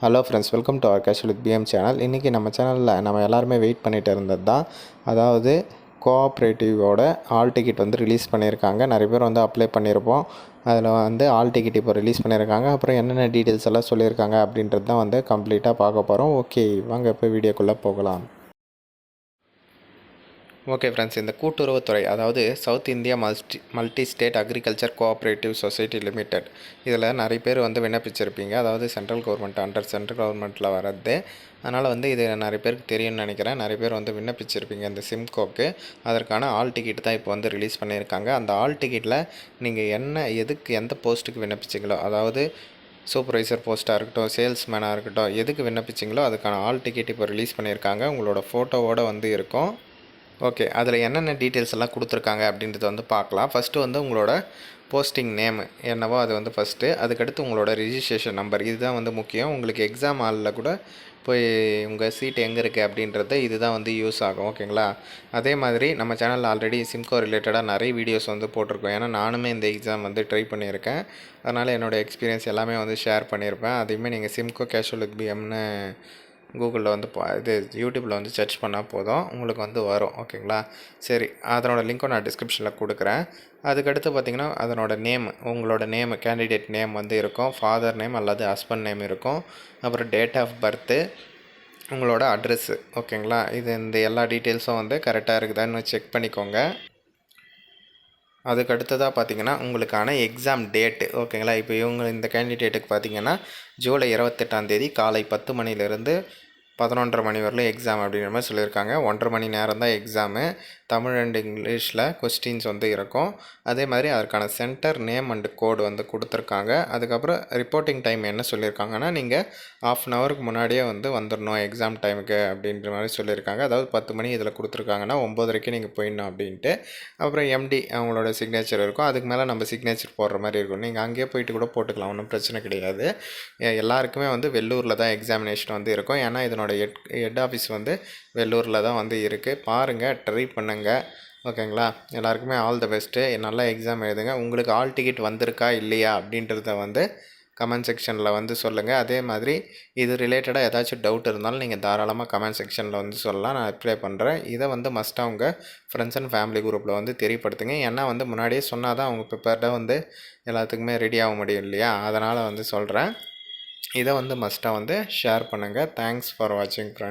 Hello friends welcome to our casual with PM channel இன்றைக்கி நம்ம சேனலில் நம்ம எல்லாருமே வெயிட் பண்ணிகிட்டு இருந்தது தான். அதாவது கோஆப்ரேட்டிவோட ஆல் டிக்கெட் வந்து ரிலீஸ் பண்ணியிருக்காங்க. நிறைய பேர் வந்து அப்ளை பண்ணியிருப்போம். அதில் வந்து ஆல் டிக்கெட் இப்போ ரிலீஸ் பண்ணியிருக்காங்க. அப்புறம் என்னென்ன டீட்டெயில்ஸ் எல்லாம் சொல்லியிருக்காங்க அப்படின்றது தான் வந்து கம்ப்ளீட்டாக பார்க்க போகிறோம் ஓகே வாங்க இப்போ வீடியோக்குள்ளே போகலாம். ஓகே ஃப்ரெண்ட்ஸ் இந்த கூட்டுறவுத்துறை அதாவது south India multi multi state agriculture cooperative society limited இதில் நிறைய பேர் வந்து விண்ணப்பிச்சிருப்பீங்க. அதாவது சென்ட்ரல் கவர்மெண்ட் அண்டர் சென்ட்ரல் கவர்மெண்ட்டில் வர்றது அதனால் வந்து இது நிறைய பேருக்கு தெரியும்னு நினைக்கிறேன். நிறைய பேர் வந்து விண்ணப்பிச்சிருப்பீங்க இந்த சிம்கோக்கு அதற்கான ஆல் டிக்கெட் தான் இப்போ வந்து ரிலீஸ் பண்ணியிருக்காங்க. அந்த ஆல் டிக்கெட்டில் நீங்கள் என்ன எதுக்கு எந்த போஸ்ட்டுக்கு விண்ணப்பிச்சிங்களோ அதாவது சூப்பர்வைசர் போஸ்ட்டாக இருக்கட்டும் சேல்ஸ்மேனாக இருக்கட்டும் எதுக்கு விண்ணப்பிச்சிங்களோ அதுக்கான ஆல் டிக்கெட் இப்போ ரிலீஸ் பண்ணியிருக்காங்க. உங்களோட ஃபோட்டோவோடு வந்து இருக்கும். ஓகே அதில் என்னென்ன டீட்டெயில்ஸ் எல்லாம் கொடுத்துருக்காங்க அப்படின்றத வந்து பார்க்கலாம். ஃபஸ்ட்டு வந்து உங்களோட போஸ்டிங் நேமு என்னவோ அது வந்து ஃபஸ்ட்டு அதுக்கடுத்து உங்களோட ரிஜிஸ்ட்ரேஷன் நம்பர் இதுதான் வந்து முக்கியம். உங்களுக்கு எக்ஸாம் ஹாலில் கூட போய் உங்கள் சீட் எங்கே இருக்குது அப்படின்றது இதுதான் வந்து யூஸ் ஆகும். ஓகேங்களா அதே மாதிரி நம்ம சேனலில் ஆல்ரெடி சிம்கோ ரிலேட்டடாக நிறைய வீடியோஸ் வந்து போட்டிருக்கோம். ஏன்னா நானுமே இந்த எக்ஸாம் வந்து ட்ரை பண்ணியிருக்கேன். அதனால் என்னோடய எக்ஸ்பீரியன்ஸ் எல்லாமே வந்து ஷேர் பண்ணியிருப்பேன். அதையுமே நீங்கள் சிம்கோ கேஷுவல் பிஎம்னு கூகுளில் வந்து பா இது யூடியூப்பில் வந்து சர்ச் பண்ணால் போதும். உங்களுக்கு வந்து வரும். ஓகேங்களா? சரி அதனோட லிங்க்கும் நான் டிஸ்கிரிப்ஷனில் கொடுக்குறேன். அதுக்கடுத்து பார்த்திங்கன்னா அதனோட நேம் உங்களோட நேம் கேண்டிடேட் நேம் வந்து இருக்கும். ஃபாதர் நேம் அல்லது ஹஸ்பண்ட் நேம் இருக்கும். அப்புறம் டேட் ஆஃப் பர்த்து உங்களோட அட்ரெஸ்ஸு ஓகேங்களா? இது இந்த எல்லா டீட்டெயில்ஸும் வந்து கரெக்டாக இருக்குதான்னு செக் பண்ணிக்கோங்க. அதுக்கு அடுத்ததாக பார்த்தீங்கன்னா உங்களுக்கான எக்ஸாம் டேட்டு ஓகேங்களா? இப்போ இவங்க இந்த கேண்டிடேட்டுக்கு பார்த்தீங்கன்னா ஜூலை இருபத்தெட்டாம் தேதி காலை பத்து மணிலேருந்து பதினொன்றரை மணி வரலும் எக்ஸாம் அப்படிங்கிற மாதிரி சொல்லியிருக்காங்க. ஒன்றரை மணி நேரம் தான் எக்ஸாமு தமிழ் அண்ட் இங்கிலீஷில் கொஸ்டின்ஸ் வந்து இருக்கும். அதே மாதிரி அதற்கான சென்டர் நேம் அண்டு கோடு வந்து கொடுத்துருக்காங்க. அதுக்கப்புறம் ரிப்போர்ட்டிங் டைம் என்ன சொல்லியிருக்காங்கன்னா நீங்கள் ஆஃப் அன் ஹவருக்கு முன்னாடியே வந்து வந்துடணும் எக்ஸாம் டைமுக்கு அப்படின்ற மாதிரி சொல்லியிருக்காங்க. அதாவது பத்து மணி இதில் கொடுத்துருக்காங்கன்னா ஒம்போதரைக்கு நீங்கள் போயிடணும் அப்படின்ட்டு. அப்புறம் எம்டி அவங்களோட சிக்னேச்சர் இருக்கும். அதுக்கு மேலே நம்ம சிக்னேச்சர் போடுற மாதிரி இருக்கும். நீங்கள் அங்கேயே போயிட்டு கூட போட்டுக்கலாம். ஒன்றும் பிரச்சனை கிடையாது. எல்லாருக்குமே வந்து வெள்ளூரில் தான் எக்ஸாமினேஷன் வந்து இருக்கும். ஏன்னா இதனோட என்னோடய ஹெட் ஹெட் ஆஃபீஸ் வந்து வெள்ளூரில் தான் வந்து இருக்குது பாருங்கள் ட்ரை பண்ணுங்கள் ஓகேங்களா? எல்லாருக்குமே ஆல் த பெஸ்ட்டு நல்லா எக்ஸாம் எழுதுங்க. உங்களுக்கு ஆல் டிக்கெட் வந்திருக்கா இல்லையா அப்படின்றத வந்து கமெண்ட் செக்ஷனில் வந்து சொல்லுங்கள் அதே மாதிரி இது ரிலேட்டடாக ஏதாச்சும் டவுட் இருந்தாலும் நீங்கள் தாராளமாக கமெண்ட் செக்ஷனில் வந்து சொல்லலாம். நான் அப்ளை பண்ணுறேன் இதை வந்து மஸ்ட்டாக உங்கள் ஃப்ரெண்ட்ஸ் அண்ட் ஃபேமிலி குரூப்பில் வந்து தெரியப்படுத்துங்க. ஏன்னா வந்து முன்னாடியே சொன்னால் தான் அவங்க ப்ரிப்பேர்டாக வந்து எல்லாத்துக்குமே ரெடி ஆக முடியும் இல்லையா? அதனால் வந்து சொல்கிறேன் இதை வந்து மஸ்ட்டாக வந்து ஷேர் பண்ணுங்கள் தேங்க்ஸ் ஃபார் வாட்சிங் ஃப்ரெண்ட்